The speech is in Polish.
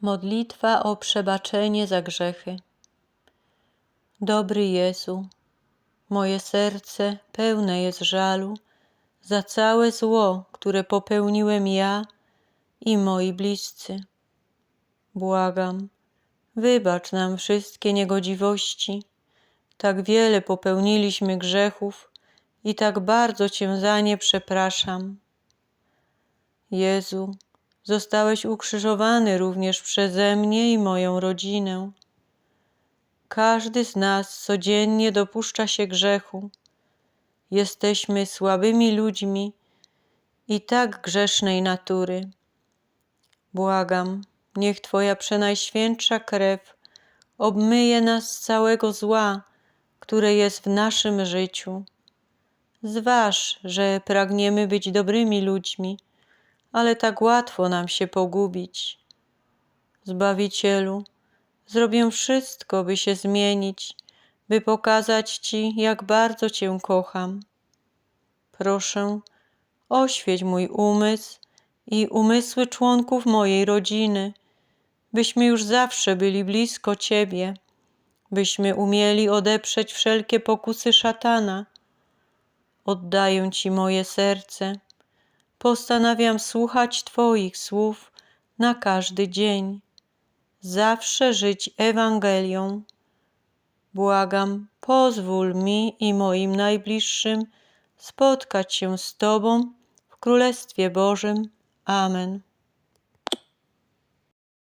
Modlitwa o przebaczenie za grzechy. Dobry Jezu, moje serce pełne jest żalu za całe zło, które popełniłem ja i moi bliscy. Błagam, wybacz nam wszystkie niegodziwości. Tak wiele popełniliśmy grzechów i tak bardzo Cię za nie przepraszam. Jezu, zostałeś ukrzyżowany również przeze mnie i moją rodzinę. Każdy z nas codziennie dopuszcza się grzechu. Jesteśmy słabymi ludźmi i tak grzesznej natury. Błagam, niech Twoja przenajświętsza krew obmyje nas z całego zła, które jest w naszym życiu. Zważ, że pragniemy być dobrymi ludźmi, ale tak łatwo nam się pogubić. Zbawicielu, zrobię wszystko, by się zmienić, by pokazać Ci, jak bardzo Cię kocham. Proszę, oświeć mój umysł i umysły członków mojej rodziny, byśmy już zawsze byli blisko Ciebie, byśmy umieli odeprzeć wszelkie pokusy szatana. Oddaję Ci moje serce postanawiam słuchać Twoich słów na każdy dzień, zawsze żyć Ewangelią. Błagam, pozwól mi i moim najbliższym spotkać się z Tobą w Królestwie Bożym. Amen.